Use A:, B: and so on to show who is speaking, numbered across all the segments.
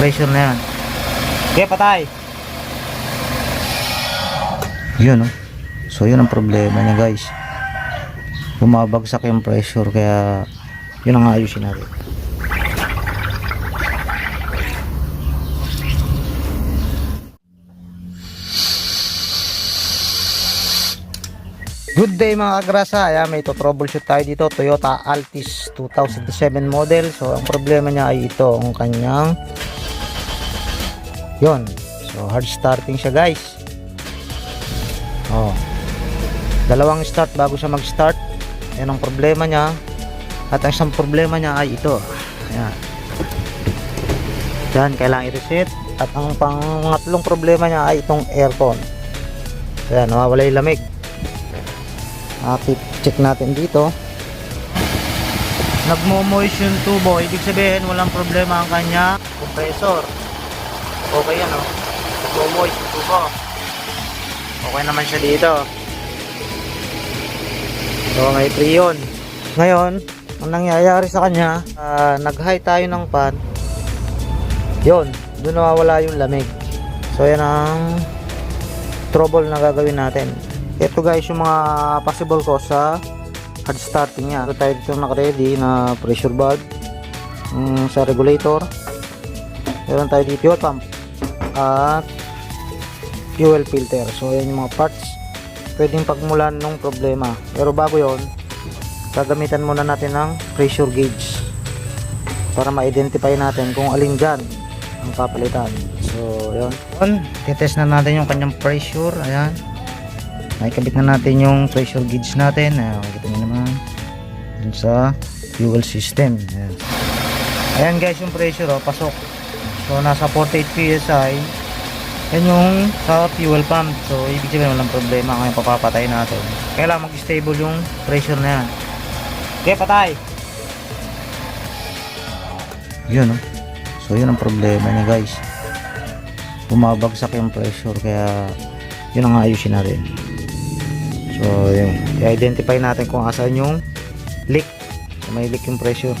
A: pressure na yan. Okay patay. Yun oh so yun ang problema niya guys. Bumabagsak yung pressure kaya yun ang ayusin natin. Good day mga kagrasa, Ayan, may to troubleshoot tayo dito. Toyota Altis 2007 model. So ang problema niya ay ito ang kanyang yon so hard starting siya guys. Oh. Dalawang start bago siya mag start yan ang problema niya. At ang isang problema niya ay ito. Ayan. Yan kailangan i-reset. At ang pangatlong problema niya ay itong aircon. Ayan nawawala yung lamig. Uh, check natin dito. Nagmo-moist yung tubo. Ibig sabihin walang problema ang kanya compressor okay yan oh. Yung tubo okay naman siya dito. So may free yun. Ngayon ang nangyayari sa kanya ah, nag high tayo ng pan. Yun doon nawawala yung lamig. So yan ang trouble na gagawin natin. Ito guys yung mga possible cause sa hard starting niya. Ito tayo dito naka-ready na pressure valve mm, sa regulator. Meron tayo dito fuel pump at fuel filter. So yan yung mga parts pwedeng pagmulan ng problema. Pero bago yon gagamitan muna natin ng pressure gauge para ma-identify natin kung alin dyan ang papalitan. So yun. Yun titest na natin yung kanyang pressure. Ayan. Nakikabit na natin yung pressure gauge natin. Ayan makikita nyo naman. Dun sa fuel system. Ayan, ayan guys yung pressure oh, pasok so nasa 48 psi yan yung sa fuel pump. So ibig sabihin walang problema. Ngayon papapatay natin. Kailangan mag stable yung pressure na yan. Okay patay! Yun oh. so yun ang problema niya guys. Bumabagsak yung pressure kaya yun ang ayusin natin. So yun. I-identify natin kung asan yung leak. So, may leak yung pressure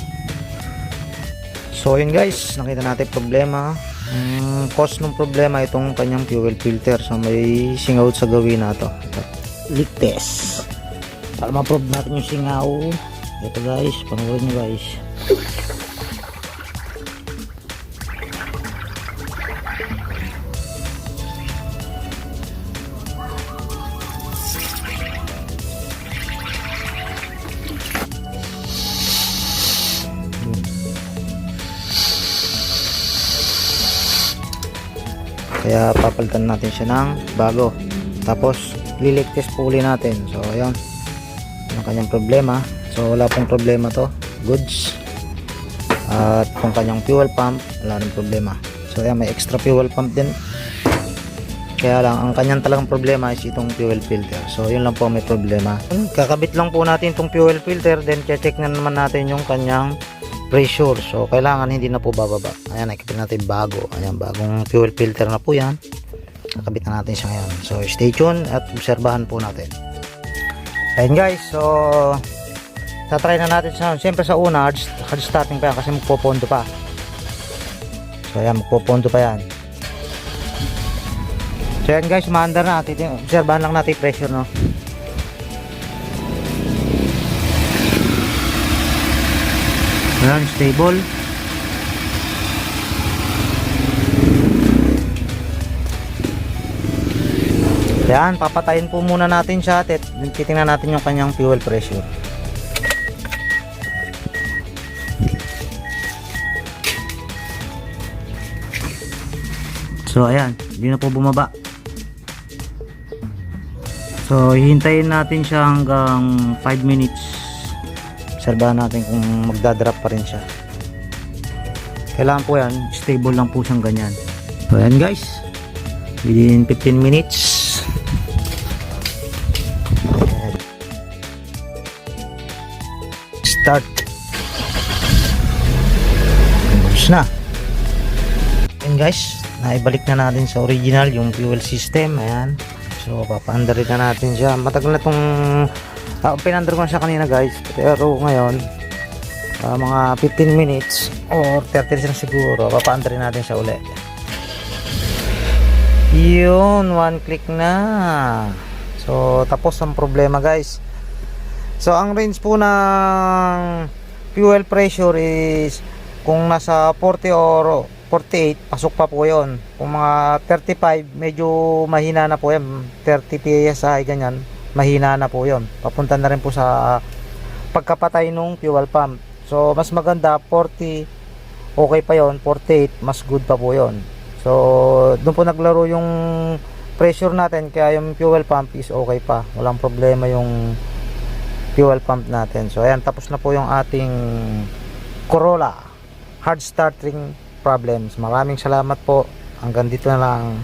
A: so yun guys nakita natin problema. Ang cause ng problema itong kanyang fuel filter. So may singaw sa gawin na to. Ito, leak test para ma-prove natin yung singaw. Ito guys panoorin nyo guys kaya papalitan natin siya ng bago. Tapos lilik test po uli natin. So ayun. Yung kanyang problema. So wala pong problema to. Goods. At kung kanyang fuel pump wala rin problema. So ayan may extra fuel pump din. Kaya lang ang kanyang talagang problema is itong fuel filter. So yun lang po may problema. Kakabit lang po natin itong fuel filter. Then check na naman natin yung kanyang pressure. So kailangan hindi na po bababa. Ayan nakikita natin bago. Ayan bagong fuel filter na po yan. Nakabit na natin siya ngayon. So stay tuned at obserbahan po natin. Ayan guys. So tatry na natin sa siyempre sa una hard, starting pa yan kasi magpopondo pa. So ayan magpopondo pa yan. So ayan guys. Maandar na. Obserbahan lang natin pressure no Ayan, stable. Ayan, papatayin po muna natin siya at titingnan natin yung kanyang fuel pressure. So ayan, hindi na po bumaba. So hihintayin natin siya hanggang 5 minutes obserbahan natin kung magdadrop pa rin siya. Kailangan po yan stable lang po siyang ganyan. So yan guys. Within 15 minutes. Ayan. start. Tapos na. Yan guys. Naibalik na natin sa original yung fuel system. Ayan. So papaandarin na natin siya. Matagal na tong uh, pinandar ko na siya kanina guys pero ngayon Ah, mga 15 minutes or 30 minutes na siguro, papaandar natin siya uli. Yun, one click na. So, tapos ang problema guys. So, ang range po ng fuel pressure is kung nasa 40 or 48, pasok pa po yon. Kung mga 35, medyo mahina na po yan. 30 PSI, ganyan, mahina na po yon. Papunta na rin po sa pagkapatay nung fuel pump. So, mas maganda, 40, okay pa yon 48, mas good pa po yon So, doon po naglaro yung pressure natin, kaya yung fuel pump is okay pa. Walang problema yung fuel pump natin. So, ayan, tapos na po yung ating Corolla hard starting problems. Maraming salamat po. Hanggang dito na lang.